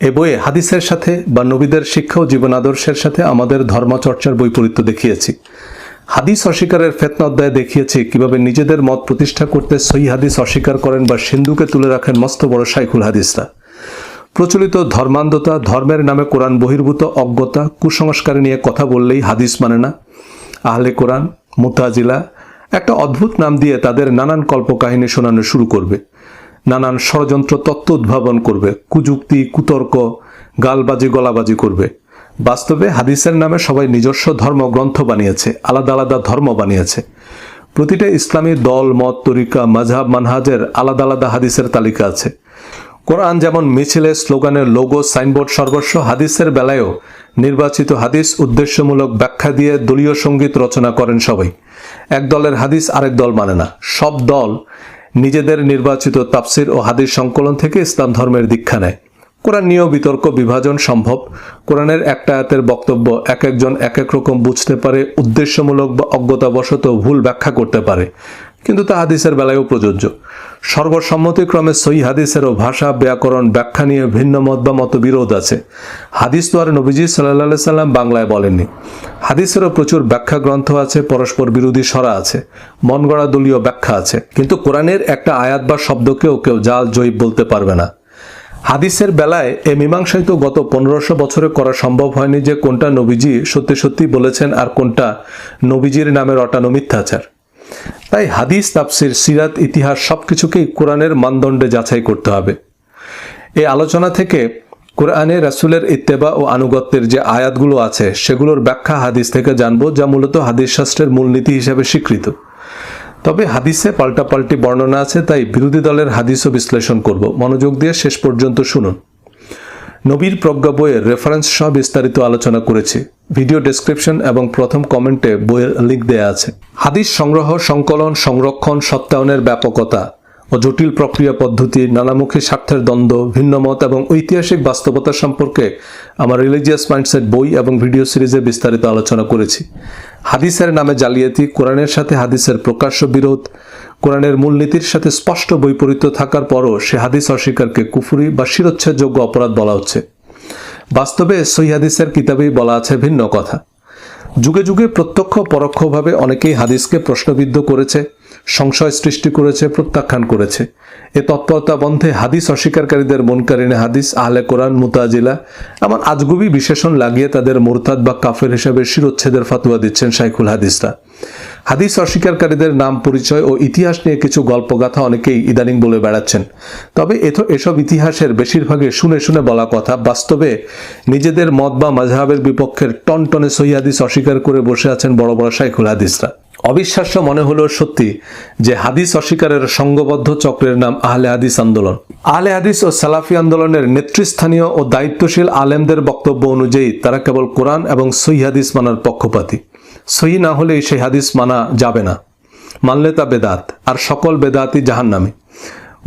এ বইয়ে হাদিসের সাথে বা নবীদের শিক্ষা ও জীবন আদর্শের সাথে আমাদের ধর্মচর্চার বৈপরীত্য দেখিয়েছি। হাদিস অস্বীকারের ফেতনা অধ্যায়ে দেখিয়েছি কীভাবে নিজেদের মত প্রতিষ্ঠা করতে সহি হাদিস অস্বীকার করেন বা সিন্ধুকে তুলে রাখেন মস্ত বড় শাইখুল হাদিসরা। প্রচলিত ধর্মান্ধতা, ধর্মের নামে কোরআন বহির্ভূত অজ্ঞতা, কুসংস্কার নিয়ে কথা বললেই হাদিস মানে না। আহলে কোরআন, মুতাজিলা, একটা অদ্ভুত নাম দিয়ে তাদের নানান কল্পকাহিনী শোনানো শুরু করবে। নানান ষড়যন্ত্র তত্ত্ব উদ্ভাবন করবে, কুযুক্তি, কুতর্ক, গালবাজি, গলাবাজি করবে। বাস্তবে হাদিসের নামে সবাই নিজস্ব ধর্মগ্রন্থ বানিয়েছে, আলাদা আলাদা ধর্ম বানিয়েছে। প্রতিটা ইসলামী দল, মত, তরিকা মাঝহাব মানহাজের আলাদা আলাদা হাদিসের তালিকা আছে। কোরআন যেমন মিছিলে স্লোগানের লোগো, সাইনবোর্ড সর্বস্ব, হাদিসের বেলায়ও নির্বাচিত হাদিস উদ্দেশ্যমূলক ব্যাখ্যা দিয়ে দলীয় সংগীত রচনা করেন সবাই। এক দলের হাদিস আরেক দল মানে না, সব দল নিজেদের নির্বাচিত তাপসির ও হাদিস সংকলন থেকে ইসলাম ধর্মের দীক্ষা নেয়। কোরআন নিয়েও বিতর্ক, বিভাজন সম্ভব। কোরআনের একটা আয়াতের বক্তব্য, এক একজন এক এক রকম বুঝতে পারে, উদ্দেশ্যমূলক বা অজ্ঞতাবশত ভুল ব্যাখ্যা করতে পারে। কিন্তু তা হাদিসের বেলায়ও প্রযোজ্য। সর্বসম্মতিক্রমে সই হাদিসেরও ভাষা, ব্যাকরণ, ব্যাখ্যা নিয়ে ভিন্ন মত বা মতবিরোধ আছে। হাদিস তো আর নবীজি সাল্লাহ সাল্লাম বাংলায় বলেননি। হাদিসেরও প্রচুর ব্যাখ্যা গ্রন্থ আছে, পরস্পর বিরোধী সরা আছে, মন গড়া দলীয় ব্যাখ্যা আছে। কিন্তু কোরআনের একটা আয়াত বা শব্দকেও কেউ জাল, জয়ীব বলতে পারবে না। হাদিসের বেলায় এ মীমাংসায় তো গত পনেরোশো বছরে করা সম্ভব হয়নি যে কোনটা নবীজি সত্যি সত্যি বলেছেন আর কোনটা নবীজির নামে রটানো মিথ্যাচার। তাই হাদিস, তাফসির, সিরাত, ইতিহাস সবকিছুকেই কোরআনের মানদণ্ডে যাচাই করতে হবে। এই আলোচনা থেকে কোরআনে রাসুলের ইত্তেবা ও আনুগত্যের যে আয়াতগুলো আছে, সেগুলোর ব্যাখ্যা হাদিস থেকে জানব, যা মূলত হাদিস শাস্ত্রের মূলনীতি হিসেবে স্বীকৃত। তবে হাদিসে পাল্টাপাল্টি বর্ণনা আছে, তাই বিরোধী দলের হাদিসও বিশ্লেষণ করব। মনোযোগ দিয়ে শেষ পর্যন্ত শুনুন। নবীর প্রজ্ঞা বইয়ের রেফারেন্স সহ বিস্তারিত আলোচনা করেছি। ভিডিও ডেসক্রিপশন এবং প্রথম কমেন্টে বইয়ের লিঙ্ক দেয়া আছে। হাদিস সংগ্রহ, সংকলন, সংরক্ষণ, সত্যায়নের ব্যাপকতা ও জটিল প্রক্রিয়া পদ্ধতি, নানামুখী স্বার্থের দ্বন্দ্ব, ভিন্নমত এবং ঐতিহাসিক বাস্তবতা সম্পর্কে আমার রিলিজিয়াস মাইন্ডসেট বই এবং ভিডিও সিরিজে বিস্তারিত আলোচনা করেছি। হাদিসের নামে জালিয়াতি, কোরআনের সাথে হাদিসের প্রকাশ্য বিরোধ কোরআনের মূলনীতির সাথে স্পষ্ট বৈপরীত্য থাকার পরও সে হাদিস অস্বীকারকে কুফুরি বা শিরোচ্ছেদযোগ্য অপরাধ বলা হচ্ছে। বাস্তবে সই হাদিসের কিতাবেই বলা আছে ভিন্ন কথা। যুগে যুগে প্রত্যক্ষ পরোক্ষভাবে অনেকেই হাদিসকে প্রশ্নবিদ্ধ করেছে। সংশয় সৃষ্টি করেছে, প্রত্যাখ্যান করেছে। এ তৎপরতা বন্ধে হাদিস অস্বীকারীদের মনকারিনে হাদিস, আহলে কোরআন, মুতাজিলা, এমন আজগুবি বিশেষণ লাগিয়ে তাদের মোরতাদ বা কাফের হিসেবে শিরোচ্ছেদের ফাতুয়া দিচ্ছেন শাইখুল হাদিসরা। হাদিস অস্বীকারীদের নাম, পরিচয় ও ইতিহাস নিয়ে কিছু গল্পগাথা অনেকেই ইদানিং বলে বেড়াচ্ছেন। তবে এসব ইতিহাসের বেশিরভাগে শুনে শুনে বলা কথা, বাস্তবে নিজেদের মত বা মাঝহাবের বিপক্ষের টনটনে সহি হাদিস অস্বীকার করে বসে আছেন বড় বড় শাইখুল হাদিসরা। অবিশ্বাস্য মনে হলো সত্যি যে হাদিস অস্বীকারের সংঘবদ্ধ চক্রের নাম আহলে হাদিস আন্দোলন। আহলে হাদিস ও সালাফি আন্দোলনের নেতৃস্থানীয় ও দায়িত্বশীল আলেমদের বক্তব্য অনুযায়ী তারা কেবল কোরআন এবং সহি হাদিস মানার পক্ষপাতী। সহি না হলে সেই হাদিস মানা যাবে না। মানলে তা বেদাত, আর সকল বেদাতি জাহান্নামে।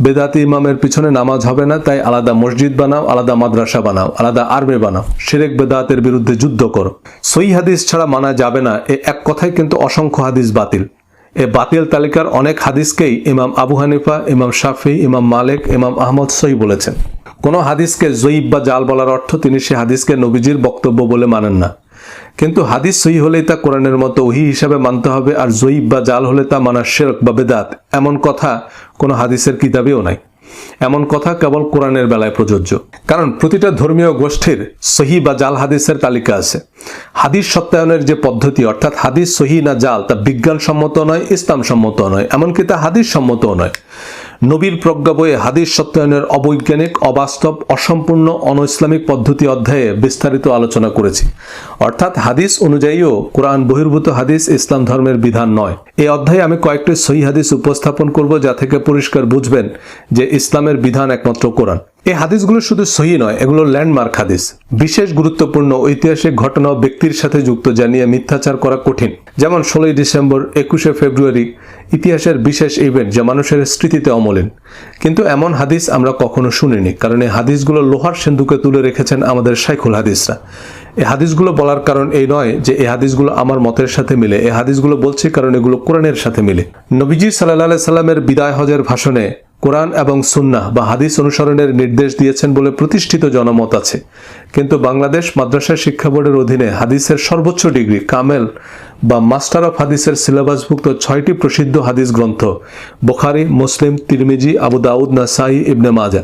বেদাতি ইমামের পিছনে নামাজ হবে না, তাই আলাদা মসজিদ বানাও, আলাদা মাদ্রাসা বানাও, আলাদা আর্মে বানাও। শিরেক বেদাতের বিরুদ্ধে যুদ্ধ করো। সই হাদিস ছাড়া মানা যাবে না, এ এক কথায় কিন্তু অসংখ্য হাদিস বাতিল। এ বাতিল তালিকার অনেক হাদিসকেই ইমাম আবু হানিফা, ইমাম শাফি, ইমাম মালিক, ইমাম আহমদ সই বলেছেন। কোনো হাদিসকে জয়ীব বা জাল বলার অর্থ তিনি সে হাদিসকে নবীজির বক্তব্য বলে মানেন না। কিন্তু হাদিস সহি হলেই তা কোরআনের মতো ওহি হিসাবে মানতে হবে, আর জয়ীব বা জাল হলে তা মানা শেরক বা বেদাত। এমন কথা কোনো হাদিসের কিতাবেও নাই। এমন কথা কেবল কোরআনের বেলায় প্রযোজ্য। কারণ প্রতিটা ধর্মীয় গোষ্ঠীর সহি বা জাল হাদিসের তালিকা আছে। হাদিস সত্যায়নের যে পদ্ধতি, অর্থাৎ হাদিস সহি না জাল, তা বিজ্ঞানসম্মত নয় ইসলাম সম্মত নয়, এমনকি তা হাদিস সম্মতও নয়। নবীর প্রজ্ঞা বইয়ে হাদিস সত্যায়নের অবৈজ্ঞানিক, অবাস্তব, অসম্পূর্ণ, অনইসলামিক পদ্ধতি অধ্যায়ে বিস্তারিত আলোচনা করেছি। অর্থাৎ হাদিস অনুযায়ীও কোরআন বহির্ভূত হাদিস ইসলাম ধর্মের বিধান নয়। এই অধ্যায়ে আমি কয়েকটি সহি হাদিস উপস্থাপন করব যা থেকে পরিষ্কার বুঝবেন যে ইসলামের বিধান একমাত্র কোরআন। এই হাদিসগুলো শুধু সহি নয়, এগুলো ল্যান্ডমার্ক হাদিস। বিশেষ গুরুত্বপূর্ণ ঐতিহাসিক ঘটনা ব্যক্তির সাথে যুক্ত জানিয়ে মিথ্যাচার করা কঠিন। যেমন ষোলোই ডিসেম্বর একুশে ফেব্রুয়ারি ইতিহাসের বিশেষ ইভেন্ট যা মানুষের স্মৃতিতে অমলিন। কিন্তু এমন হাদিস আমরা কখনো শুনিনি, কারণ এই হাদিসগুলো লোহার সিন্ধুকে তুলে রেখেছেন আমাদের শাইখুল হাদিসরা। এই হাদিসগুলো বলার কারণ এই নয় যে এই হাদিসগুলো আমার মতের সাথে মিলে এই হাদিসগুলো বলছি কারণ এগুলো কোরআনের সাথে মিলে। নবীজি সাল্লাহ সাল্লামের বিদায় হজের ভাষণে কোরআন এবং সুন্না বা হাদিস অনুসরণের নির্দেশ দিয়েছেন বলে প্রতিষ্ঠিত জনমত আছে। কিন্তু বাংলাদেশ মাদ্রাসা শিক্ষা বোর্ডের অধীনে হাদিসের সর্বোচ্চ ডিগ্রি কামেল বা মাস্টার অফ হাদিসের সিলেবাসভুক্ত ছয়টি প্রসিদ্ধ হাদিস গ্রন্থ বোখারি মুসলিম তিরমিজি আবু দাউদ নাসাই ইবনে মাজা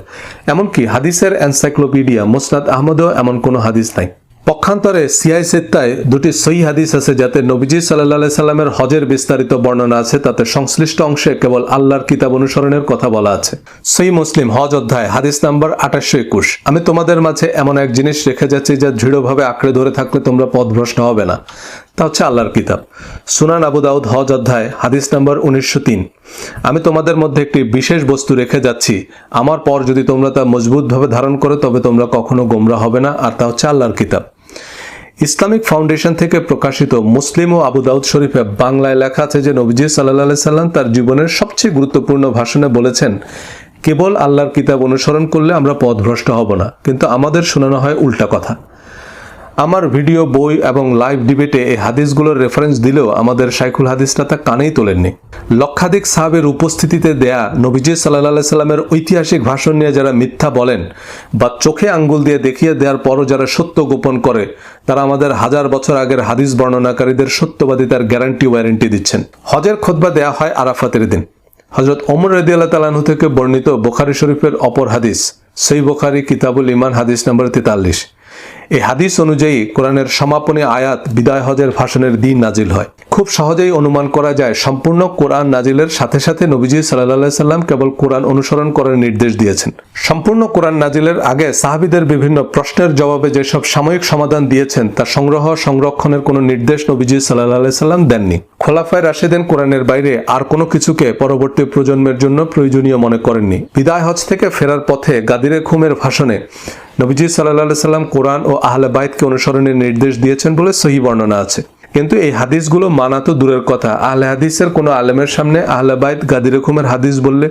এমনকি হাদিসের এনসাইক্লোপিডিয়া মুসনাদ আহমদেও এমন কোনো হাদিস নাই। পক্ষান্তরে সিয়াই সেত্তায় দুটি সই হাদিস আছে যাতে নবীজি সাল্লাহ সাল্লামের হজের বিস্তারিত বর্ণনা আছে, তাতে সংশ্লিষ্ট অংশে কেবল আল্লাহর কিতাব অনুসরণের কথা বলা আছে। সই মুসলিম হজ অধ্যায়, হাদিস নাম্বার আঠাশশো একুশ। আমি তোমাদের মাঝে এমন এক জিনিস রেখে যাচ্ছি যা দৃঢ়ভাবে আঁকড়ে ধরে থাকলে তোমরা পথভ্রষ্ট হবে না। তা হচ্ছে আল্লাহর কিতাব। সুনান আবু দাউদ হজ অধ্যায়, হাদিস নম্বর উনিশশো তিন। আমি তোমাদের মধ্যে একটি বিশেষ বস্তু রেখে যাচ্ছি। আমার পর যদি তোমরা তা মজবুতভাবে ধারণ করো, তবে তোমরা কখনো গোমরা হবে না, আর তা হচ্ছে আল্লাহর কিতাব। ইসলামিক ফাউন্ডেশন থেকে প্রকাশিত মুসলিম ও আবু দাউদ শরীফে বাংলায় লেখা আছে যে, নবীজি সাল্লাহ সাল্লাম তার জীবনের সবচেয়ে গুরুত্বপূর্ণ ভাষণে বলেছেন, কেবল আল্লাহর কিতাব অনুসরণ করলে আমরা পথভ্রষ্ট হব না। কিন্তু আমাদের শোনানো হয় উল্টা কথা। আমার ভিডিও, বই এবং লাইভ ডিবেটে এই হাদিসগুলোর রেফারেন্স দিলেও আমাদের শাইখুল হাদিসটা তা কানেই তোলেননি। লক্ষাধিক সাহাবের উপস্থিতিতে দেয়া নবীজি সাল্লাহ সাল্লামের ঐতিহাসিক ভাষণ নিয়ে যারা মিথ্যা বলেন বা চোখে আঙ্গুল দিয়ে দেখিয়ে দেওয়ার পরও যারা সত্য গোপন করে, তারা আমাদের হাজার বছর আগের হাদিস বর্ণনাকারীদের সত্যবাদিতার গ্যারান্টি ওয়ারেন্টি দিচ্ছেন। হজের খোদবা দেয়া হয় আরাফাতের দিন। হজরত ওমর রদি আল্লাহ তালানহু থেকে বর্ণিত বোখারি শরীফের অপর হাদিস সেই বোখারি কিতাবুল ইমান হাদিস নম্বর তেতাল্লিশ। এই হাদিস অনুযায়ী কোরআনের সমাপনী আয়াত বিদায় হজের ভাষণের দিন নাজিল হয়। খুব সহজেই অনুমান করা যায়, সম্পূর্ণ কোরআন নাজিলের সাথে সাথে নবীজি সাল্লাহ সাল্লাম কেবল কোরআন অনুসরণ করার নির্দেশ দিয়েছেন। সম্পূর্ণ কোরআন নাজিলের আগে সাহাবিদের বিভিন্ন প্রশ্নের জবাবে যেসব সাময়িক সমাধান দিয়েছেন, তা সংগ্রহ সংরক্ষণের কোনো নির্দেশ নবীজি সাল্লাহ সাল্লাম দেননি। খোলাফায় রাশেদেন কোরআনের বাইরে আর কোনো কিছুকে পরবর্তী প্রজন্মের জন্য প্রয়োজনীয় মনে করেননি। বিদায় হজ থেকে ফেরার পথে গাদিরে খুমের ভাষণে নবীজি সাল্লাহ সাল্লাম কোরআন ও আহলে বাইতকে অনুসরণের নির্দেশ দিয়েছেন বলে সহি বর্ণনা আছে। কিন্তু এই হাদিসগুলো মানা তো দূরের কথা। আহলে হাদিসের কোনো আলেমের সামনে আহলে বাইত গাদির রকমের হাদিস বললে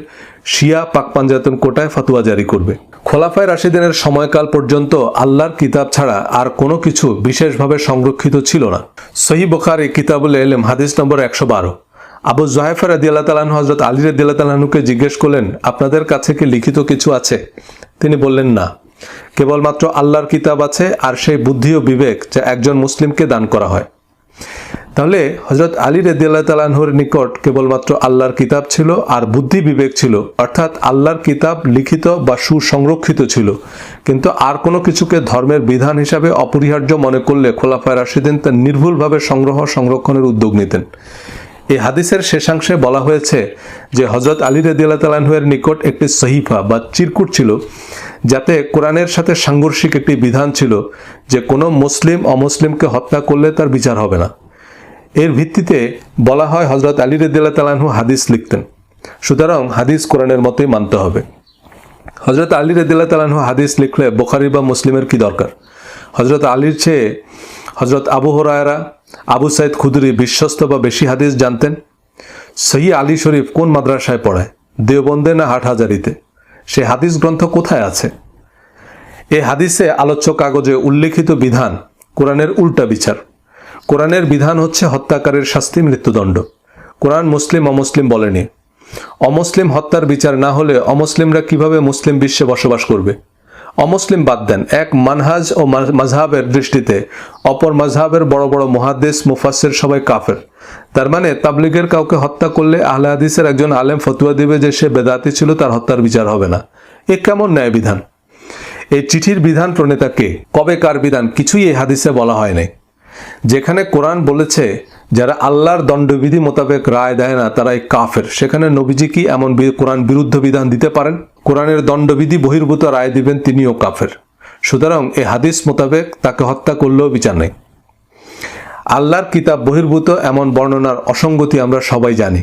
শিয়া পাক পাঞ্জাতন কোটায় ফাতুয়া জারি করবে। খোলাফায় রাশিদিনের সময়কাল পর্যন্ত আল্লাহর কিতাব ছাড়া আর কোনো কিছু বিশেষভাবে সংরক্ষিত ছিল না। সহি বোখারি কিতাবুল এলেম হাদিস নম্বর একশো বারো। আবু জহাইফার আদিয়াল্লাহ তালাহু হজরত আলী রদিয়াল্লাহ তালাহুকে জিজ্ঞেস করলেন, আপনাদের কাছে কি লিখিত কিছু আছে? তিনি বললেন, না। কেবলমাত্র আল্লাহর কিতাব আছে আর সেই বুদ্ধি ও বিবেক যা একজন মুসলিমকে দান করা হয়। তাহলে হজরত আলী রেদিয়াল্লাহ তালাহুর নিকট কেবলমাত্র আল্লাহর কিতাব ছিল আর বুদ্ধি বিবেক ছিল। অর্থাৎ আল্লাহর কিতাব লিখিত বা সুসংরক্ষিত ছিল। কিন্তু আর কোনো কিছুকে ধর্মের বিধান হিসাবে অপরিহার্য মনে করলে খোলাফায় রাশিদিন তা নির্ভুলভাবে সংগ্রহ সংরক্ষণের উদ্যোগ নিতেন। এই হাদিসের শেষাংশে বলা হয়েছে যে হজরত আলী রদিয়াল্লাহ তালাহুয়ের নিকট একটি সহিফা বা চিরকুট ছিল, যাতে কোরআনের সাথে সাংঘর্ষিক একটি বিধান ছিল যে কোনো মুসলিম, অমুসলিমকে হত্যা করলে তার বিচার হবে না। এর ভিত্তিতে বলা হয় হজরত আলী রদিয়াল্লাহ তালাহু হাদিস লিখতেন। সুতরাং হাদিস কোরআনের মতোই মানতে হবে। হজরত আলী রদিল্লাহ তালাহু হাদিস লিখলে বোখারি বা মুসলিমের কি দরকার? হজরত আলীর চেয়ে হজরত আবু হরায়রা আবু সাইদ খুদুরি বিশ্বস্ত বা বেশি হাদিস জানতেন? সহি আলী শরীফ কোন মাদ্রাসায় পড়ায় দেওবন্দে না হাটহাজারিতে? সে হাদিস গ্রন্থ কোথায় আছে? এই হাদিসে আলোচ্য কাগজে উল্লেখিত বিধান কোরআনের উল্টা বিচার। কোরআনের বিধান হচ্ছে হত্যাকারের শাস্তি মৃত্যুদণ্ড। কোরআন মুসলিম অমুসলিম বলেনি। অমুসলিম হত্যার বিচার না হলে অমুসলিমরা কীভাবে মুসলিম বিশ্বে বসবাস করবে? অমুসলিম বাদ দেন। এক মানহাজ ও মাঝহাবের দৃষ্টিতে অপর মাঝহাবের বড় বড় মহাদেশ মুফাসের সবাই কাফের। তার মানে তাবলিগের কাউকে হত্যা করলে আহলে হাদিসের একজন আলেম ফতুয়া দিবে যে সে বেদাতি ছিল, তার হত্যার বিচার হবে না। এ কেমন ন্যায় বিধান? এই চিঠির বিধান প্রণেতা কে? কবে কার বিধান? কিছুই এই হাদিসে বলা হয়নি যেখানে কোরআন বলেছে যারা আল্লাহর দণ্ডবিধি মোতাবেক রায় দেয় না, তারাই কাফের। সেখানে নবীজি কি এমন কোরআন বিরুদ্ধ বিধান দিতে পারেন? কোরআনের দণ্ডবিধি বহির্ভূত রায় দিবেন, তিনিও কাফের। সুতরাং এ হাদিস মোতাবেক তাকে হত্যা করলেও বিচার নেই। আল্লাহর কিতাব বহির্ভূত, এমন বর্ণনার অসঙ্গতি আমরা সবাই জানি।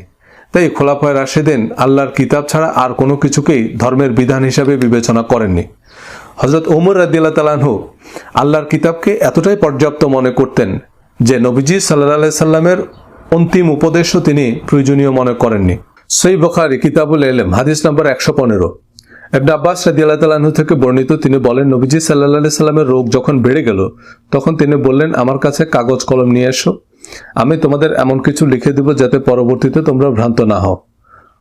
তাই খোলাফায় রাশেদেন আল্লাহর কিতাব ছাড়া আর কোনো কিছুকেই ধর্মের বিধান হিসাবে বিবেচনা করেননি। হজরত ওমর রাদিল্লা তালানহু আল্লাহর কিতাবকে এতটাই পর্যাপ্ত মনে করতেন যে নবীজি সাল্লাহ সাল্লামের অন্তিম উপদেশও তিনি প্রয়োজনীয় মনে করেননি। সই বখারি কিতাবুল এলেম হাদিস নম্বর একশো পনেরো। এবনে আব্বাস রাদিয়াল্লাহ তালাহু থেকে বর্ণিত, তিনি বলেন, নবীজি সাল্লাহ সাল্লামের রোগ যখন বেড়ে গেল, তখন তিনি বললেন, আমার কাছে কাগজ কলম নিয়ে এসো। আমি তোমাদের এমন কিছু লিখে দেব যাতে পরবর্তীতে তোমরা ভ্রান্ত না হও।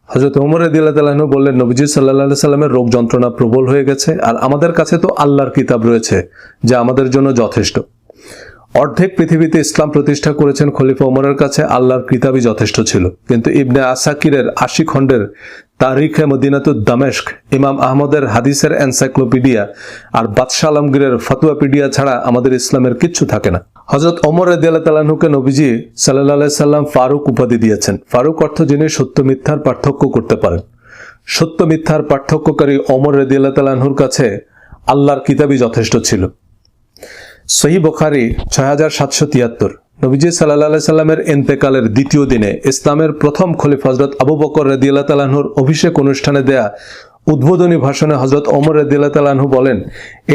হজরত ওমর রদিল্লাহ তালাহনু বললেন, নবীজি সাল্লাহ সাল্লামের রোগ যন্ত্রণা প্রবল হয়ে গেছে, আর আমাদের কাছে তো আল্লাহর কিতাব রয়েছে, যা আমাদের জন্য যথেষ্ট। অর্ধেক পৃথিবীতে ইসলাম প্রতিষ্ঠা করেছেন খলিফা ওমরের কাছে আল্লাহর কিতাবই যথেষ্ট ছিল। কিন্তু ইবনে আসাকিরের আশি খণ্ডের তারিখে মদিনাতুদ দামেস্ক, ইমাম আহমদের হাদিসের এনসাইক্লোপিডিয়া আর বাদশাহ আলমগীরের ফতুয়াপিডিয়া ছাড়া আমাদের ইসলামের কিচ্ছু থাকে না। হজরত ওমর রদিয়াল্লাহ তালাহুকে নবীজি সাল্লাহ সাল্লাম ফারুক উপাধি দিয়েছেন। ফারুক অর্থ যিনি সত্য মিথ্যার পার্থক্য করতে পারেন। সত্য মিথ্যার পার্থক্যকারী ওমর রদিয়াল্লাহ তালাহুর কাছে আল্লাহর কিতাবই যথেষ্ট ছিল। সহি বখারি ছয় হাজার সাতশো তিয়াত্তর। নবীজি সাল্লাহ সাল্লামের এন্তেকালের দ্বিতীয় দিনে ইসলামের প্রথম খলিফ হজরত আবু বকর রদিয়াল্লাহ তালাহুর অভিষেক অনুষ্ঠানে দেয়া উদ্বোধনী ভাষণে হজরত ওমর তালাহু বলেন,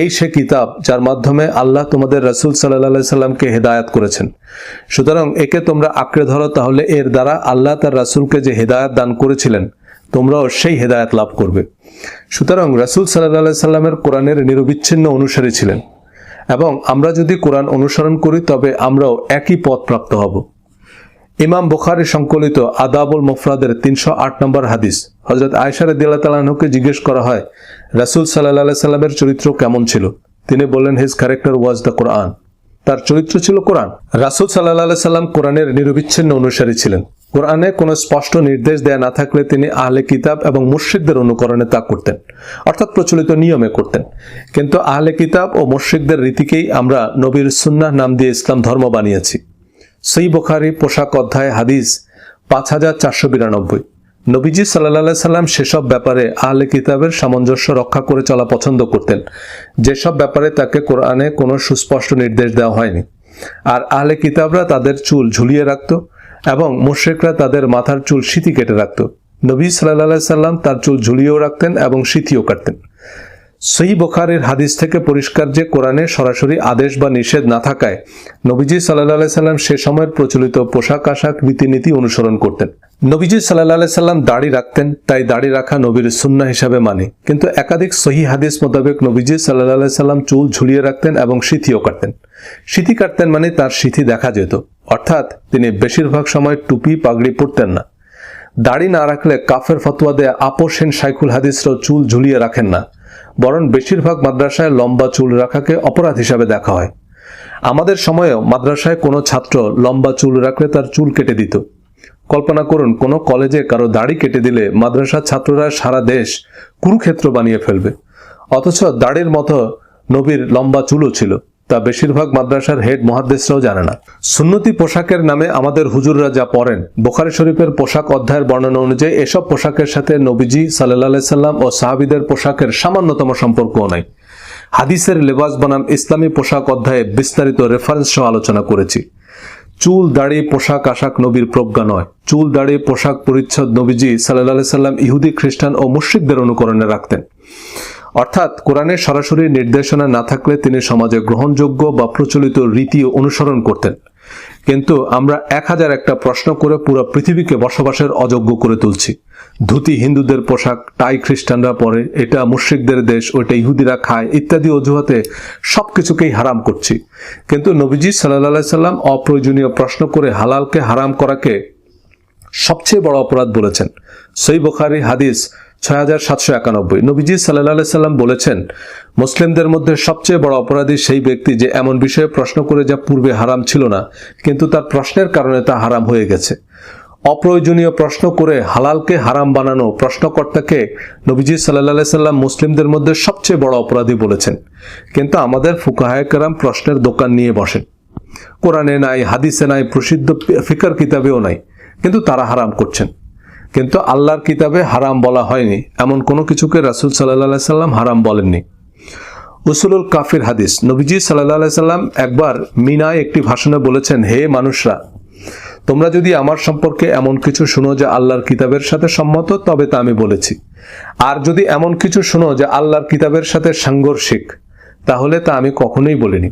এই সে কিতাব যার মাধ্যমে আল্লাহ তোমাদের রাসুল সাল্লাহ সাল্লামকে হেদায়াত করেছেন। সুতরাং একে তোমরা আঁকড়ে ধরো, তাহলে এর দ্বারা আল্লাহ তার রাসুলকে যে হেদায়াত দান করেছিলেন, তোমরাও সেই হেদায়াত লাভ করবে। সুতরাং রাসুল সাল্লাহ সাল্লামের কোরআনের নিরবিচ্ছিন্ন অনুসারী ছিলেন। এবং আমরা যদি কোরআন অনুসরণ করি, তবে আমরাও একই পথ প্রাপ্ত হব। ইমাম বুখারি সংকলিত আদাবুল মুফরাদের তিনশো আট নম্বর হাদিস। হজরত আয়সার দিল্লা তালাহুকে জিজ্ঞেস করা হয়, রাসুল সাল্লাহ সাল্লামের চরিত্র কেমন ছিল? তিনি বললেন his character was the Quran তার চরিত্র ছিল কোরআন। রাসুল সাল্লাহ সাল্লাম কোরআনের নিরবিচ্ছিন্ন অনুসারী ছিলেন। কোরআনে কোনো স্পষ্ট নির্দেশ দেয়া না থাকলে তিনি আহলে কিতাব এবং মুর্শিদদের অনুকরণে তা করতেন, অর্থাৎ প্রচলিত নিয়মে করতেন। কিন্তু আহলে কিতাব ও মুর্শিকদের রীতিকেই আমরা নবীর সুন্নাহ নাম দিয়ে ইসলাম ধর্ম বানিয়েছি। সেই বোখারি পোশাক অধ্যায় হাদিস পাঁচ হাজার চারশো বিরানব্বই। নবীজি সাল্লাহ সাল্লাম সেসব ব্যাপারে আহলে কিতাবের সামঞ্জস্য রক্ষা করে চলা পছন্দ করতেন। যেসব ব্যাপারে তাকে কোরআনে কোনো সুস্পষ্ট নির্দেশ দেওয়া হয়নি। আর আহলে কিতাবরা তাদের চুল ঝুলিয়ে রাখত এবং মোশেকরা তাদের মাথার চুল সিঁথি কেটে রাখত। নবী সাল্লাহ সাল্লাম তার চুল ঝুলিয়েও রাখতেন এবং সিঁথিও কাটতেন। সহি বোখারের হাদিস থেকে পরিষ্কার যে কোরআনে সরাসরি আদেশ বা নিষেধ না থাকায় নবীজি সাল্লাহ সাল্লাম সে সময়ের প্রচলিত পোশাক আশাক রীতিনীতি অনুসরণ করতেন। নবীজি সাল্লাহ সাল্লাম দাড়ি রাখতেন, তাই দাড়ি রাখা নবীর সুন্না হিসাবে মানে। কিন্তু একাধিক সহি হাদিস মোতাবেক নবীজি সাল্লাহ সাল্লাম চুল ঝুলিয়ে রাখতেন এবং সিথিও কাটতেন। সিথি কাটতেন মানে তার সিথি দেখা যেত, অর্থাৎ তিনি বেশিরভাগ সময় টুপি, পাগড়ি পরতেন না। দাড়ি না রাখলে কাফের ফতোয়া দেয়া আপোষহীন সাইকুল হাদিসরাও চুল ঝুলিয়ে রাখেন না। বরং বেশিরভাগ মাদ্রাসায় লম্বা চুল রাখাকে অপরাধ হিসাবে দেখা হয়। আমাদের সময়েও মাদ্রাসায় কোনো ছাত্র লম্বা চুল রাখলে তার চুল কেটে দিত। কল্পনা করুন, কোনো কলেজে কারও দাড়ি কেটে দিলে মাদ্রাসার ছাত্ররা সারা দেশ কুরুক্ষেত্র বানিয়ে ফেলবে। অথচ দাড়ির মতো নবীর লম্বা চুলও ছিল। তা বেশিরভাগ মাদ্রাসার হেড মহাদ্দেশরাও জানে না। সুন্নতি পোশাকের নামে আমাদের হুজুররা যা পরেন বোখারি শরীফের পোশাক অধ্যায়ের বর্ণনা অনুযায়ী এসব পোশাকের সাথে নবীজি সাল্লাহ সাল্লাম ও সাহাবিদের পোশাকের সামান্যতম সম্পর্কও নাই। হাদিসের লেবাস বনাম ইসলামী পোশাক অধ্যায়ে বিস্তারিত রেফারেন্স সহ আলোচনা করেছি। চুল, দাড়ি, পোশাক, আশাক নবীর প্রজ্ঞা নয়। চুল, দাড়ি, পোশাক পরিচ্ছদ নবীজি সাল্লাহ সাল্লাম ইহুদি খ্রিস্টান ও মুশ্রিকদের অনুকরণে রাখতেন। অর্থাৎ কোরআনের সরাসরি নির্দেশনা না থাকলে তিনি সমাজে গ্রহণযোগ্য বা প্রচলিত রীতি অনুসরণ করতেন। কিন্তু আমরা এক হাজার একটা প্রশ্ন করে পুরো পৃথিবীকে বসবাসের অযোগ্য করে তুলছি। ধুতি হিন্দুদের পোশাক, টাই খ্রিস্টানরা পরে, এটা মুশ্রিকদের দেশ, ওইটা ইহুদিরা খায়, ইত্যাদি অজুহাতে সবকিছুকেই হারাম করছি। কিন্তু নবীজি সাল্লাহ সাল্লাম অপ্রয়োজনীয় প্রশ্ন করে হালালকে হারাম করাকে সবচেয়ে বড় অপরাধ বলেছেন। সই বখারি হাদিস ছয় হাজার সাতশো একানব্বই। নবীজি সাল্লাহ সাল্লাম বলেছেন, মুসলিমদের মধ্যে সবচেয়ে বড় অপরাধী সেই ব্যক্তি যে এমন বিষয়ে প্রশ্ন করে যা পূর্বে হারাম ছিল না, কিন্তু তার প্রশ্নের কারণে তা হারাম হয়ে গেছে। অপ্রয়োজনীয় প্রশ্ন করে হালালকে হারাম বানানো প্রশ্নকর্তাকে নবীজি সাল্লাহ সাল্লাম মুসলিমদের মধ্যে সবচেয়ে বড় অপরাধী বলেছেন। কিন্তু আমাদের ফুকাহায়কেরাম প্রশ্নের দোকান নিয়ে বসেন। কোরআনে নাই, হাদিসে নাই, প্রসিদ্ধ ফিকার কিতাবেও নাই, কিন্তু তারা হারাম করছেন। কিন্তু আল্লাহর কিতাবে হারাম বলা হয়নি। এমন কোনো কিছুকে রাসুল সাল্লাহ সাল্লাম হারাম বলেননি। উসুলুল কাফির হাদিস। নবীজি সাল্লাহ সাল্লাম একবার মিনায় একটি ভাষণে বলেছেন, হে মানুষরা, তোমরা যদি আমার সম্পর্কে এমন কিছু শুনো যে আল্লাহর কিতাবের সাথে সম্মত, তবে তা আমি বলেছি। আর যদি এমন কিছু শুনো যে আল্লাহর কিতাবের সাথে সাংঘর্ষিক, তাহলে তা আমি কখনোই বলিনি।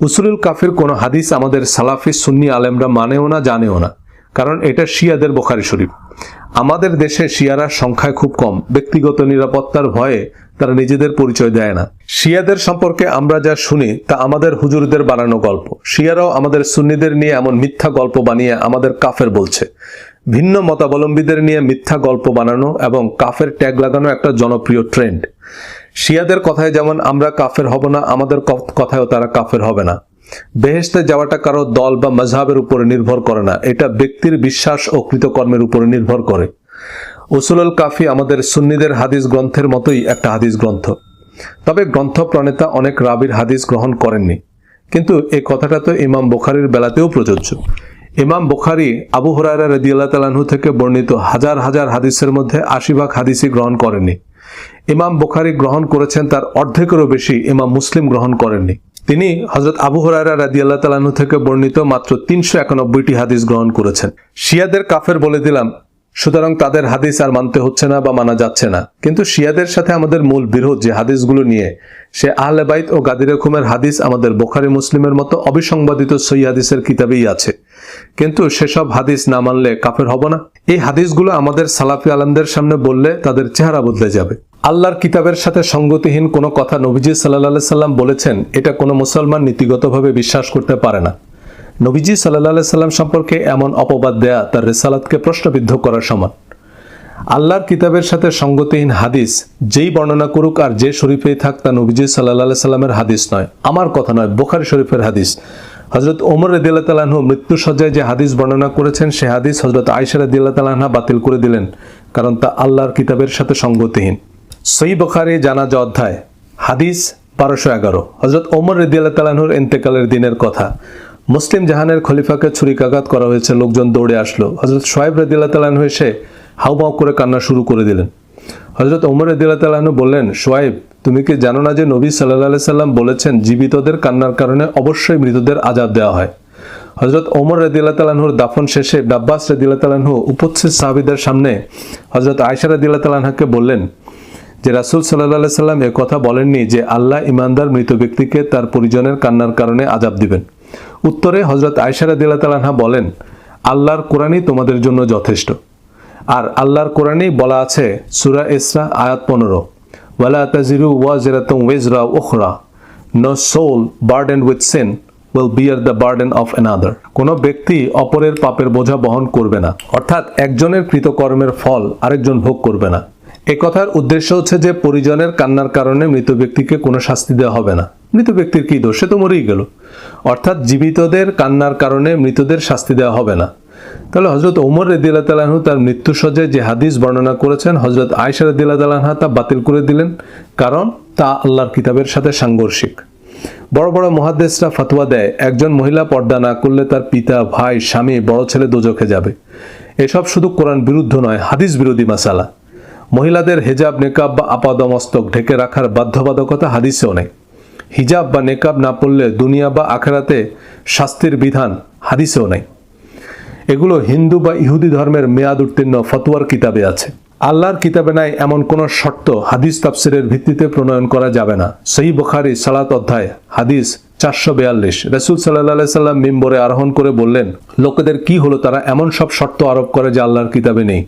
উসুলুল কাফির কোনো হাদিস আমাদের সালাফি সুন্নি আলেমরা মানেও না, জানেও না। কারণ এটা শিয়াদের বোখারি শরীফ। আমাদের দেশে শিয়ারা সংখ্যায় খুব কম, ব্যক্তিগত নিরাপত্তার ভয়ে তারা নিজেদের পরিচয় দেয় না। শিয়াদের সম্পর্কে আমরা যা শুনি তা আমাদের হুজুরদের বানানো গল্প। শিয়ারাও আমাদের সুন্নিদের নিয়ে এমন মিথ্যা গল্প বানিয়ে আমাদের কাফের বলছে। ভিন্ন মতাবলম্বীদের নিয়ে মিথ্যা গল্প বানানো এবং কাফের ট্যাগ লাগানো একটা জনপ্রিয় ট্রেন্ড। শিয়াদের কথায় যেমন আমরা কাফের হব না, আমাদের কথায়ও তারা কাফের হবে না। বেহেশতে যাওয়াটা কারও দল বা মজহাবের উপরে নির্ভর করে না। এটা ব্যক্তির বিশ্বাস ও কৃতকর্মের উপরে নির্ভর করে। উসুলুল কাফি আমাদের সুন্নিদের হাদিস গ্রন্থের মতোই একটা হাদিস গ্রন্থ। তবে গ্রন্থ প্রণেতা অনেক রাবির হাদিস গ্রহণ করেননি। কিন্তু এই কথাটা তো ইমাম বুখারির বেলাতেও প্রযোজ্য। ইমাম বুখারি আবু হরারা রদিয়াল্লাহ তালাহু থেকে বর্ণিত হাজার হাজার হাদিসের মধ্যে আশি ভাগ হাদিসই গ্রহণ করেননি। ইমাম বুখারি গ্রহণ করেছেন তার অর্ধেকেরও বেশি ইমাম মুসলিম গ্রহণ করেননি। তিনি হজরত আবু হরারা রাদিয়াল্লাহ তালাহু থেকে বর্ণিত মাত্র তিনশো একানব্বইটি হাদিস গ্রহণ করেছেন। শিয়াদের কাফের বলে দিলাম, সুতরাং তাদের হাদিস আর মানতে হচ্ছে না বা মানা যাচ্ছে না। কিন্তু শিয়াদের সাথে আমাদের মূল বিরোধ যে হাদিসগুলো নিয়ে, সে আহলে বাইত ও গাদিরে খুমের হাদিস আমাদের বোখারি মুসলিমের মতো অবিসংবাদিত সই হাদিসের কিতাবেই আছে। কিন্তু সেসব হাদিস না মানলে কাফের হব না। এই হাদিসগুলো আমাদের সালাফি আলমদের সামনে বললে তাদের চেহারা বদলে যাবে। আল্লাহর কিতাবের সাথে সঙ্গতিহীন কোনো কথা নবীজি সাল্লাহ সাল্লাম বলেছেন, এটা কোনো মুসলমান নীতিগতভাবে বিশ্বাস করতে পারে না। নবীজি সাল্লাহ সাল্লাম সম্পর্কে এমন অপবাদ দেয়া তার রেসালাতকে প্রশ্নবিদ্ধ করার সমান। আল্লাহর কিতাবের সাথে সঙ্গতিহীন হাদিস, যেই বর্ণনা করুক আর যে শরীফেই থাক তা নবীজি সাল্লাহ সাল্লামের হাদিস নয়। আমার কথা নয়, বোখারি শরীফের হাদিস। হজরত ওমর রদিল্লা তালাহ মৃত্যু সজ্জায় যে হাদিস বর্ণনা করেছেন, সে হাদিস হজরত আয়সা রদিল্লা তালাহা বাতিল করে দিলেন, কারণ তা আল্লাহর কিতাবের সাথে সঙ্গতিহীন। সই বখারি জানাজা অধ্যায়, হাদিস বারোশো এগারো। হজরত ওমর রদিয়াল্লাহ তালাহুর ইন্তেকালের দিনের কথা। মুসলিম জাহানের খলিফাকে ছুরিকাঘাত করা হয়েছে, লোকজন দৌড়ে আসলো। হজরত সোয়েব রদিয়াল্লাহ তালাহু এসে হাউমাউ করে কান্না শুরু করে দিলেন। হজরত ওমর রদিয়াল্লাহ তালাহু বললেন সোয়েব তুমি কি জানো না যে নবী সাল্লাহ সাল্লাম বলেছেন, জীবিতদের কান্নার কারণে অবশ্যই মৃতদের আজাদ দেওয়া হয়। হজরত ওমর রদিল্লা তালাহুর দাফন শেষে ডাব্বাস রদিল্লা তালাহু উপস্থিত সাহাবিদের সামনে হজরত আয়সা রদিল্লা তালাহাকে বললেন যে রাসুল সাল্লাহ সাল্লাম এ কথা বলেননি যে আল্লাহ ইমানদার মৃত ব্যক্তিকে তার পরিজনের কান্নার কারণে আজাব দিবেন। উত্তরে হজরত আয়সারা দিল্লা তালাহা বলেন, আল্লাহর কোরআনই তোমাদের জন্য যথেষ্ট। আর আল্লাহর কোরআনেই বলা আছে সুরা ইসরা, আয়াত পনেরো, ওয়ালা তাজিরু ওয়াজিরাতুম ওয়েজরা Ukhra. No soul burden with sin will bear the burden of another কোনো ব্যক্তি অপরের পাপের বোঝা বহন করবে না। অর্থাৎ একজনের কৃতকর্মের ফল আরেকজন ভোগ করবে না। এ কথার উদ্দেশ্য হচ্ছে যে পরিজনের কান্নার কারণে মৃত ব্যক্তিকে কোনো শাস্তি দেওয়া হবে না। মৃত ব্যক্তির কি দোষ? তো মরেই গেল। অর্থাৎ জীবিতদের কান্নার কারণে মৃতদের শাস্তি দেওয়া হবে না। তাহলে হজরত ওমর রেদিল্লা তালাহু তার মৃত্যুসজ্জায় যে হাদিস বর্ণনা করেছেন হজরত আয়সা রদিল্লা তালাহা তা বাতিল করে দিলেন। কারণ তা আল্লাহর কিতাবের সাথে সাংঘর্ষিক। বড় বড় মহাদেশরা ফতোয়া দেয়, একজন মহিলা পর্দা না করলে তার পিতা, ভাই, স্বামী, বড় ছেলে দোজখে যাবে। এসব শুধু কোরআন বিরুদ্ধ নয়, হাদিস বিরোধী মাসালা। মহিলাদের হেজাব, নেকাব বা আপাদমস্তক ঢেকে রাখার বাধ্যবাধকতা হাদিসেও নেই। হিজাব বা নেকাব না পড়লে দুনিয়া বা আখেরাতে শাস্তির বিধান হাদিসেও নেই। এগুলো হিন্দু বা ইহুদি ধর্মের মেয়াদ উত্তীর্ণ ফতোয়ার কিতাবে আছে। আল্লাহর কিতাবে নাই এমন কোন শর্ত হাদিস তাফসিরের ভিত্তিতে প্রণয়ন করা যাবে না। সেই বুখারি সালাত অধ্যায়, হাদিস চারশো বেয়াল্লিশ। রসুল সাল্লাহ সাল্লাম মিম্বরে আরোহণ করে বললেন, লোকেদের কি হলো তারা এমন সব শর্ত আরোপ করে যে আল্লাহর কিতাবে নেই?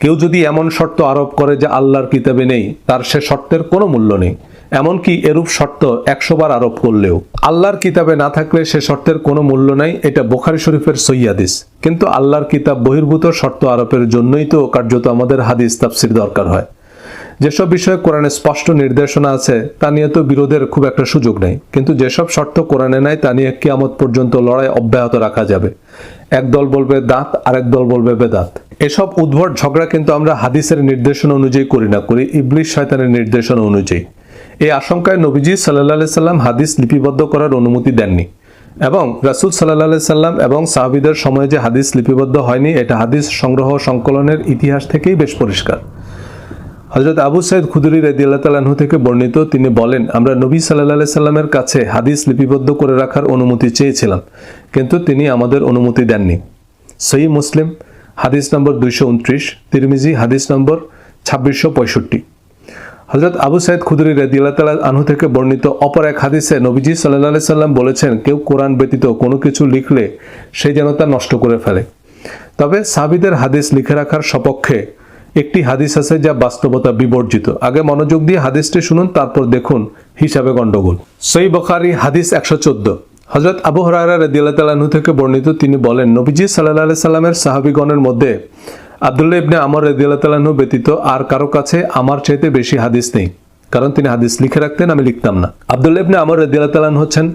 কেউ যদি এমন শর্ত আরোপ করে যে আল্লাহর কিতাবে নেই, তার সে শর্তের কোনো মূল্য নেই। এমনকি এরূপ শর্ত একশো বার আরোপ করলেও। আল্লাহর কিতাবে না থাকলে সে শর্তের কোনো মূল্য নাই, এটা বোখারি শরীফের সৈয়াদিস কিন্তু আল্লাহর কিতাব বহির্ভূত শর্ত আরোপের জন্যই তো কার্যত আমাদের হাদিস তাফসির দরকার হয়। যেসব বিষয়ে কোরআনে স্পষ্ট নির্দেশনা আছে, তা নিয়ে তো বিরোধের খুব একটা সুযোগ নেই। কিন্তু যেসব শর্ত কোরআনে নাই, তা নিয়ে কিয়ামত পর্যন্ত লড়াই অব্যাহত রাখা যাবে। এক দল বলবে দাঁত, আরেক দল বলবে বেদাত। এসব উদ্ভট ঝগড়া কিন্তু আমরা হাদিসের নির্দেশনা অনুযায়ী করি না, করি ইবলিশ শয়তানের নির্দেশনা অনুযায়ী। এই আশঙ্কায় নবীজি সাল্লাহ সাল্লাম হাদিস লিপিবদ্ধ করার অনুমতি দেননি। এবং রাসুল সাল্লাহ সাল্লাম এবং সাহাবিদের সময়ে যে হাদিস লিপিবদ্ধ হয়নি, এটা হাদিস সংগ্রহ সংকলনের ইতিহাস থেকেই বেশ পরিষ্কার। হজরত আবু সাইদ খুদুরি রেদিয়াল্লাহ তালাহু থেকে বর্ণিত, তিনি বলেন, আমরা নবী সাল্লাহ সাল্লামের কাছে হাদিস লিপিবদ্ধ করে রাখার অনুমতি চেয়েছিলাম। কিন্তু তিনি আমাদের অনুমতি দেননি। সই মুসলিম, হাদিস নম্বর দুইশো উনত্রিশ, তিরমিজি, হাদিস নম্বর ছাব্বিশশো পঁয়ষট্টি। হজরত আবু সাইদ খুদুরি রেদিয়াল্লাহ তালা আনহু থেকে বর্ণিত অপর এক হাদিসে নবীজি সাল্লাহ সাল্লাম বলেছেন, কেউ কোরআন ব্যতীত কোনো কিছু লিখলে সে যেন তা নষ্ট করে ফেলে। তবে সাবিদের হাদিস লিখে রাখার সপক্ষে একটি হাদিস আছে যা বাস্তবতা বিবর্জিত। আগে মনোযোগ দিয়ে হাদিসটি শুনুন, তারপর দেখুন হিসাবে গণ্ডগোল। সই বখারি, হাদিস একশো চোদ্দ। হজরত আবু হরারা রদিয়াল্লাহ থেকে বর্ণিত, তিনি বলেন, নবীজি সাল্লাহ সাল্লামের সাহাবিগণের মধ্যে আবদুল্লাহ ইবনে আমর রদিয়াল্লাহ ব্যতীত আর কারও কাছে আমার চাইতে বেশি হাদিস নেই। কারণ তিনি হাদিস লিখে রাখতেন, আমি লিখতাম না। আবদুল্লাহ ইবনে আমর রদিয়াল্লাহ হচ্ছেন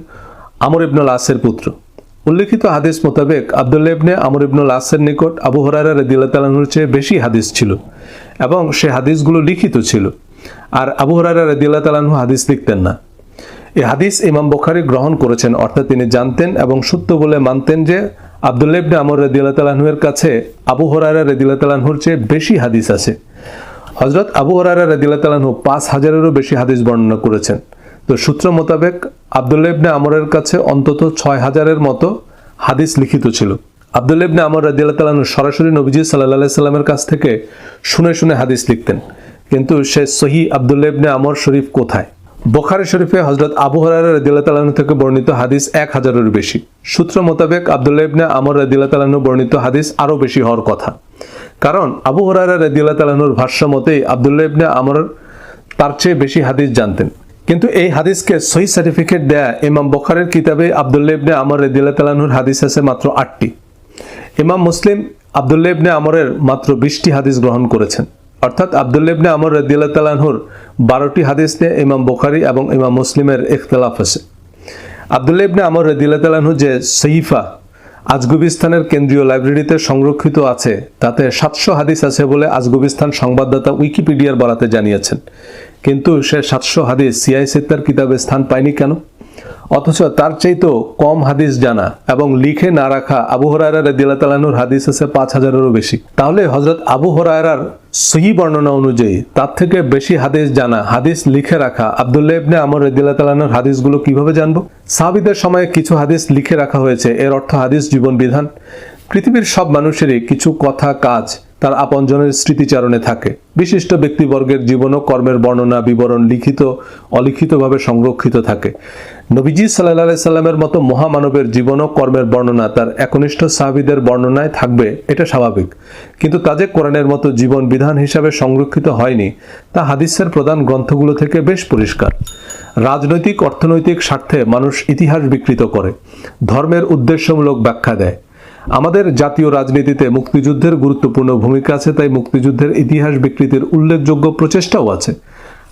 আমর ইবনুল আসের পুত্র। উল্লেখিত হাদিস মোতাবেক আবদুল্লাহ ইবনে আমর ইবনুল আসের নিকট আবু হরারা রদিয়াল্লাহ তালাহুর চেয়ে বেশি হাদিস ছিল এবং সে হাদিসগুলো লিখিত ছিল। আর আবু হরারা রদিয়াল্লাহ তালাহু হাদিস লিখতেন না। এই হাদিস ইমাম বখারি গ্রহণ করেছেন, অর্থাৎ তিনি জানতেন এবং সত্য বলে মানতেন যে আবদুল্লাহ ইবনে আমর রদিয়াল্লাহ তালাহুয়ের কাছে আবু হরারা রদিয়াল্লাহ তালাহুর চেয়ে বেশি হাদিস আছে। হজরত আবু হরারা রদিয়াল্লাহ তালাহু পাঁচ হাজারেরও বেশি হাদিস বর্ণনা করেছেন। তো সূত্র মোতাবেক আবদুল্লাহ ইবনে আমরের কাছে অন্তত ছয় হাজারের মতো হাদিস লিখিত ছিল। আবদুল্লাহ ইবনে আমর রদিয়াল্লাহ তালাহু সরাসরি নবীজি সাল্লাহ সাল্লামের কাছ থেকে শুনে শুনে হাদিস লিখতেন। কিন্তু সে সহি আবদুল্লাহ ইবনে আমর শরীফ কোথায়? বোখারি শরীফে হজরত আবু হরার রদিল্লা তালাহু থেকে বর্ণিত হাদিস এক হাজারের বেশি। সূত্র মোতাবেক আবদুল্লাহ ইবনে আমর রদিল্লা তালাহু বর্ণিত হাদিস আরও বেশি হওয়ার কথা। কারণ আবু হরারা রদিল্লা তালাহুর ভাষ্য মতেই আবদুল্লাহ ইবনে আমর তার চেয়ে বেশি হাদিস জানতেন। কিন্তু এই হাদিসকে সহি সার্টিফিকেট দেয়া ইমাম বখারের কিতাবে আবদুল্লাহ ইবনে আমর রদিল্লা তালাহুর হাদিস আছে মাত্র আটটি। ইমাম মুসলিম আবদুল্লাহ ইবনে আমরের মাত্র বিশটি হাদিস গ্রহণ করেছেন। অর্থাৎ আবদুল্লাহ ইবনে আমর রদিয়াল্লাহ তালাহুর বারোটি হাদিস নিয়ে ইমাম বুখারি এবং ইমাম মুসলিমের ইখতলাফ আছে। আবদুল্লাহ ইবনে আমর রদিয়াল্লাহ তালাহু যে সহিফা আজগুবিস্তানের কেন্দ্রীয় লাইব্রেরিতে সংরক্ষিত আছে, তাতে সাতশো হাদিস আছে বলে আজগুবিস্তান সংবাদদাতা উইকিপিডিয়ার বরাতে জানিয়েছেন। কিন্তু সে সাতশো হাদিস সিআই সিত্তার কিতাবে স্থান পায়নি কেন? অথচ তার চাইতেও কম হাদিস জানা এবং লিখে না রাখা আবু হরায়রা রদিয়াল্লাহ তালাহুর হাদিস আছে পাঁচ হাজারেরও বেশি। তাহলে হজরত আবু হরায়রার সহি বর্ণনা অনুযায়ী, তার থেকে বেশি হাদিস জানা, হাদিস লিখে রাখা আবদুল্লাহ ইবনে আমর রদিয়াল্লাহ তালাহুর হাদিসগুলো কীভাবে জানব? সাহাবিদের সময়ে কিছু হাদিস লিখে রাখা হয়েছে, এর অর্থ হাদিস জীবন বিধান। পৃথিবীর সব মানুষেরই কিছু কথা, কাজ তার আপনজনের স্মৃতিচারণে থাকে। বিশিষ্ট ব্যক্তিবর্গের জীবন ও কর্মের বর্ণনা, বিবরণ লিখিত, অলিখিতভাবে সংরক্ষিত থাকে। নবীজি সাল্লাহ সাল্লামের মতো মহামানবের জীবন ও কর্মের বর্ণনা তার একনিষ্ঠ সাহাবিদের বর্ণনায় থাকবে, এটা স্বাভাবিক। কিন্তু তা যে কোরআনের মতো জীবন বিধান হিসাবে সংরক্ষিত হয়নি, তা হাদিসের প্রধান গ্রন্থগুলো থেকে বেশ পরিষ্কার। রাজনৈতিক, অর্থনৈতিক স্বার্থে মানুষ ইতিহাস বিকৃত করে, ধর্মের উদ্দেশ্যমূলক ব্যাখ্যা দেয়। আমাদের জাতীয় রাজনীতিতে মুক্তিযুদ্ধের গুরুত্বপূর্ণ ভূমিকা আছে, তাই মুক্তিযুদ্ধের ইতিহাস বিকৃতির উল্লেখযোগ্য প্রচেষ্টাও আছে।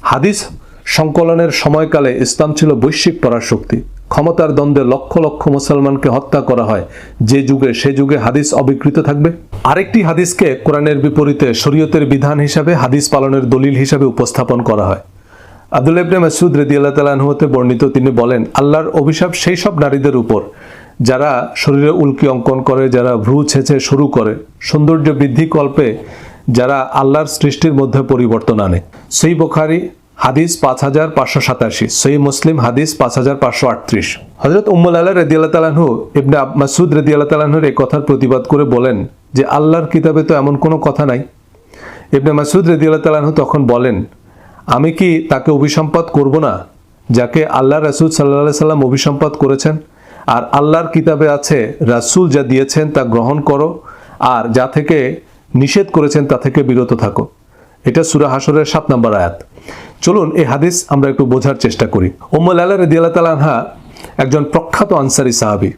হাদিস সংকলনের সময়কালে ইসলাম ছিল বৈশ্বিক পরাশক্তি। ক্ষমতার দ্বন্দ্বে লক্ষ লক্ষ মুসলমানকে হত্যা করা হয়। যে যুগে সে যুগে হাদিস অবিকৃত থাকবে। আরেকটি হাদিসকে কোরআনের বিপরীতে শরীয়তের বিধান হিসাবে হাদিস পালনের দলিল হিসাবে উপস্থাপন করা হয়। আব্দুল ইবনে মাসুদ রেদিয়াল্লাহ তালাহতে বর্ণিত তিনি বলেন, আল্লাহর অভিশাপ সেই সব নারীদের উপর। যারা শরীরে উল্কি অঙ্কন করে, যারা ভ্রু ছেঁচে শুরু করে, সৌন্দর্য বৃদ্ধি কল্পে যারা আল্লাহর সৃষ্টির মধ্যে পরিবর্তন আনে। সেই বোখারি হাদিস পাঁচ হাজার পাঁচশো সাতাশি সই মুসলিম হাদিস পাঁচ হাজার পাঁচশো আটত্রিশ। হজরত উম্মুল আল্লাহ রেদিয়াল্লাহ তালাহু ইবনে মাসুদ রেদিয়াল্লাহ তালাহুর এই কথার প্রতিবাদ করে বলেন যে আল্লাহর কিতাবে তো এমন কোনো কথা নাই। ইবনে মাসুদ রেদিয়াল্লাহ তালাহু তখন বলেন, আমি কি তাকে অভিসম্পাদ করব না, যাকে আল্লাহ রাসুল সাল্লাহ সাল্লাম অভিসম্পাদ করেছেন? আর আল্লাহর কিতাবে আছে, রাসুল যা দিয়েছেন তা গ্রহণ করো, আর যা থেকে নিষেধ করেছেন তা থেকে বিরত থাকো। এটা সুরা হাসরের সাত নম্বর আয়াত। চলুন এই হাদিস আমরা একটু বোঝার চেষ্টা করি। উম্মুল আল্লাহ রদিয়াল্লাহ তালাহা একজন প্রখ্যাত আনসারি সাহাবি,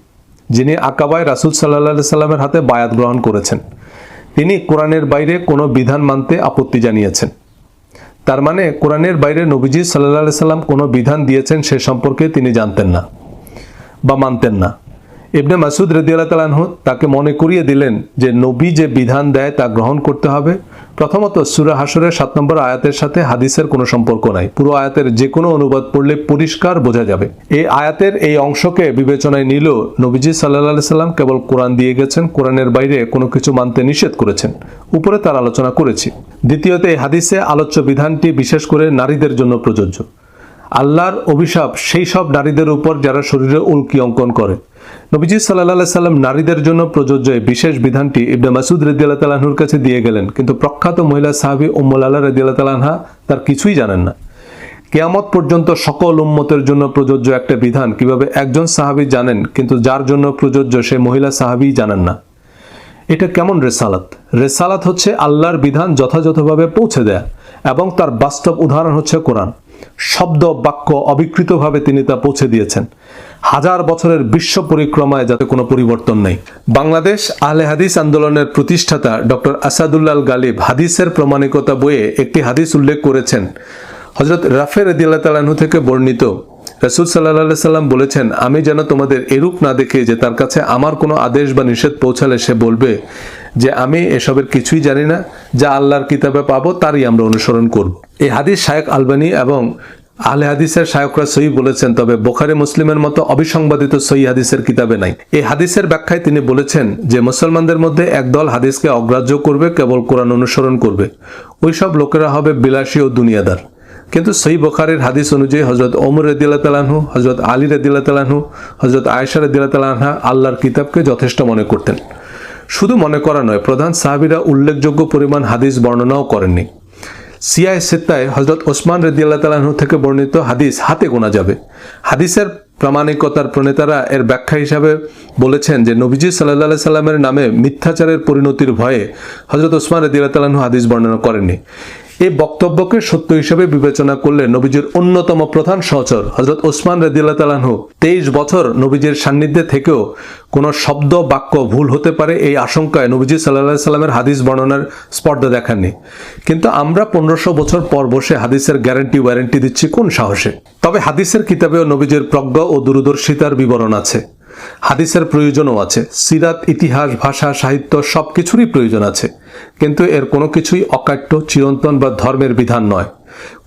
যিনি আকাবায় রাসুল সাল্লাহ সাল্লামের হাতে বায়াত গ্রহণ করেছেন। তিনি কোরআনের বাইরে কোনো বিধান মানতে আপত্তি জানিয়েছেন। তার মানে কোরআনের বাইরে নবীজি সাল্লাহ সাল্লাম কোনো বিধান দিয়েছেন সে সম্পর্কে তিনি জানতেন না বা মানতেন না। ইবনে মাসুদ রদিয়াল্লাহ তালাহ তাকে মনে করিয়ে দিলেন যে নবী যে বিধান দেয় তা গ্রহণ করতে হবে। প্রথমত সুরা হাসরের সাত নম্বর আয়াতের সাথে হাদিসের কোনো সম্পর্ক নাই। পুরো আয়াতের যে কোনো অনুবাদ পড়লে পরিষ্কার বোঝা যাবে। এই আয়াতের এই অংশকে বিবেচনায় নিল নবীজি সাল্লাহ সাল্লাম কেবল কোরআন দিয়ে গেছেন, কোরআনের বাইরে কোনো কিছু মানতে নিষেধ করেছেন। উপরে তার আলোচনা করেছি। দ্বিতীয়ত, এই হাদিসে আলোচ্য বিধানটি বিশেষ করে নারীদের জন্য প্রযোজ্য। আল্লাহর অভিশাপ সেই সব নারীদের উপর যারা শরীরে উল্কি অঙ্কন করে। নবীজি সাল্লাহ সাল্লাম নারীদের জন্য প্রযোজ্য বিশেষ বিধানটি ইবনে মাসুদ রদিয়াল্লাহ তালাহুর কাছে দিয়ে গেলেন। কিন্তু প্রখ্যাত মহিলা সাহাবি উম্মুল আল্লাহ রদিয়াল্লাহ তালাহা তার কিছুই জানেন না। কেয়ামত পর্যন্ত সকল উম্মতের জন্য প্রযোজ্য একটা বিধান, কীভাবে একজন সাহাবি জানেন, কিন্তু যার জন্য প্রযোজ্য সে মহিলা সাহাবি জানেন না। এটা কেমন রেসালাত? রেসালাত হচ্ছে আল্লাহর বিধান যথাযথভাবে পৌঁছে দেয়া এবং তার বাস্তব উদাহরণ হচ্ছে কোরআন। শব্দ, বাক্য অবিকৃতভাবে তিনি তা পৌঁছে দিয়েছেন। হাজার বছরের বিশ্ব পরিক্রমায় যাতে কোনো পরিবর্তন নেই। বাংলাদেশ আহলে হাদিস আন্দোলনের প্রতিষ্ঠাতা ডক্টর আসাদুল্লাল গালিব হাদিসের প্রমাণিকতা বইয়ে একটি হাদিস উল্লেখ করেছেন। হজরত রাফের রদিয়াল্লাহ তালাহু থেকে বর্ণিত, রসুল সাল্লাহ সাল্লাম বলেছেন, আমি যেন তোমাদের এরূপ না দেখে যে তার কাছে আমার কোনো আদেশ বা নিষেধ পৌঁছালে সে বলবে যে, আমি এসবের কিছুই জানি না, যা আল্লাহর কিতাবে পাবো তারই আমরা অনুসরণ করব। এই হাদিস শায়েক আলবানী এবং আহলে হাদিসের শায়করা সই বলেছেন, তবে বোখারে মুসলিমের মতো অবিসংবাদিত সই হাদিসের কিতাবে নাই। এই হাদিসের ব্যাখ্যায় তিনি বলেছেন যে, মুসলমানদের মধ্যে একদল হাদিসকে অগ্রাহ্য করবে, কেবল কোরআন অনুসরণ করবে। ওইসব লোকেরা হবে বিলাসী ও দুনিয়াদার। কিন্তু সই বখারের হাদিস অনুযায়ী হজরত ওমর রদিল্লা তালাহু হজরত আলী রদিল্লা তালাহু হজরত আয়সা রদিল্লা তালাহা আল্লাহর কিতাবকে যথেষ্ট মনে করতেন। শুধু মনে করা নয়, প্রধান সাহাবিরা উল্লেখযোগ্য পরিমাণ হাদিস বর্ণনাও করেননি। সিয়াই সেত্তায় হজরত ওসমান রদিয়াল্লাহ তালাহু থেকে বর্ণিত হাদিস হাতে গোনা যাবে। হাদিসের প্রামাণিকতার প্রণেতারা এর ব্যাখ্যা হিসাবে বলেছেন যে নবীজি সাল্লাহ সাল্লামের নামে মিথ্যাচারের পরিণতির ভয়ে হজরত ওসমান রদিয়াল্লাহ তালাহু হাদিস বর্ণনা করেননি। এই বক্তব্যকে সত্য হিসেবে বিবেচনা করলে নবীজির অন্যতম প্রধান সহচর হজরত ওসমান রদিয়াল্লাহ তালাহু তেইশ বছর নবীজির সান্নিধ্যে থেকেও কোনো শব্দ, বাক্য ভুল হতে পারে এই আশঙ্কায় নবীজি সাল্লাহ সাল্লামের হাদিস বর্ণনার স্পর্ধা দেখাননি। কিন্তু আমরা পনেরোশো বছর পর বসে হাদিসের গ্যারান্টি ওয়ারেন্টি দিচ্ছি কোন সাহসে? তবে হাদিসের কিতাবেও নবীজির প্রজ্ঞা ও দূরদর্শিতার বিবরণ আছে। হাদিসের প্রয়োজনও আছে। সিরাত, ইতিহাস, ভাষা, সাহিত্য সব কিছুরই প্রয়োজন আছে। কিন্তু এর কোনো কিছুই অকাট্য, চিরন্তন বা ধর্মের বিধান নয়।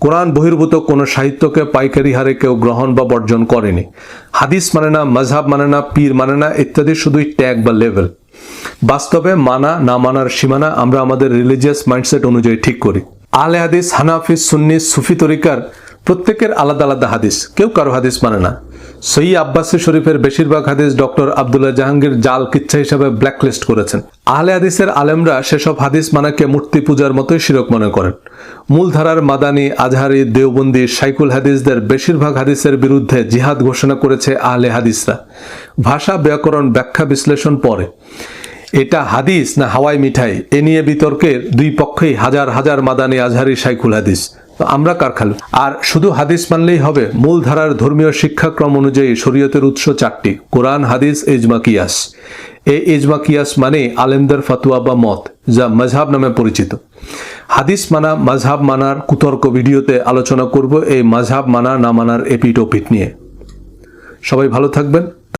কোরআন বহির্ভূত কোনো সাহিত্যকে পাইকারি হারে কেউ গ্রহণ বা বর্জন করেনি। হাদিস মানে না মজহাব মানে না, পীর মানে না, ইত্যাদি শুধুই ট্যাগ বা লেভেল। বাস্তবে মানা, না মানার সীমানা আমরা আমাদের রিলিজিয়াস মাইন্ডসেট অনুযায়ী ঠিক করি। আলে হাদিস হানাফিস সুন্নি, সুফি তরিকার প্রত্যেকের আলাদা আলাদা হাদিস। কেউ কারও হাদিস মানে না। সই আব্বাসী শরীফের বেশিরভাগ হাদিস ডক্টর আবদুল্লাহ জাহাঙ্গীর জাল কিচ্ছা হিসাবে ব্ল্যাকলিস্ট করেছেন। আহলে হাদিসের আলেমরা সেসব হাদিস মানাকে মূর্তি পূজার মতোই শিরক মনে করেন। মূলধারার মাদানি, আজহারি, দেওবন্দি সাইকুল হাদিসদের বেশিরভাগ হাদিসের বিরুদ্ধে জিহাদ ঘোষণা করেছে আহলে হাদিসরা। ভাষা ব্যাকরণ ব্যাখ্যা বিশ্লেষণ পরে। এটা হাদিস না হাওয়াই মিঠাই? এ নিয়ে বিতর্কের দুই পক্ষেই হাজার হাজার মাদানি, আজহারি সাইকুল হাদিস। তো আমরা কার খালু? আর শুধু হাদিস মানলেই হবে মূল ধারার ধর্মীয় শিক্ষাক্রম অনুযায়ী শরীয়তের উৎস চারটি, কোরআন, হাদিস, ইজমা, কিয়াস। এই ইজমা, কিয়াস মানে আলেমদের ফাতুয়া বা মত, যা মজহাব নামে পরিচিত। হাদিস মানা, মজহাব মানার কুতর্ক ভিডিওতে আলোচনা করব এই মজহাব মানা না মানার এপিট ওপিট নিয়ে। সবাই ভালো থাকবেন।